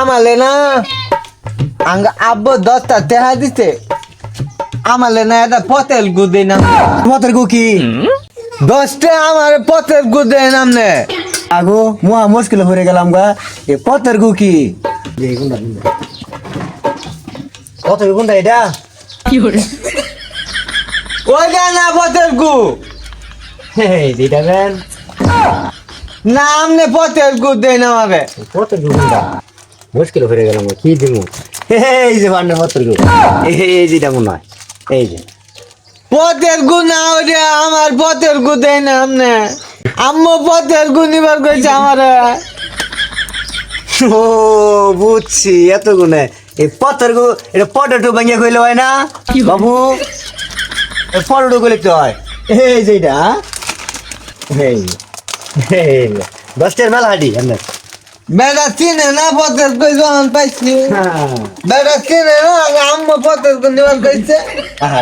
আমালে না। আঙ্গ আব্বু দশটা তেহা দিতে আমালে না এটা পতেল গুদে নাম। পথের গু কি? দশটা আমার পতেল গুদে নাম নে। আগো মুয়া মুশকিল হয়ে গেলাম গা। এ পথের গু কি? এই কোনটা কোনটা? পথের গু কোনটা এটা ওইটা না পতেল গু? এটা বেন না আমনে পতেল গুদে নাম হবে পথের গু কোনটা মুশকিল হয়ে গেলাম কি দিমু? এই যে পথের গু এই যেটা মনে হয় এই যে। পথের গু না ওরে আমার পথের গু দেয় না আমনে। আম্মু পথের গু নিবার কইছে আমারে। ও বুঝছি এত গুণে। এই পথের গু এটা পটেটো ভাঙিয়ে কইলে হয় না? বাবু পটেটো কইলে তো হয়? এই যে এটা? এই এই দশটার মেলা হাঁটি আপনার বেটা চিনে না পথের কই যখন পাইছি? বেটা চিনে না আম্মু পথের গু নিবার কইছে আহা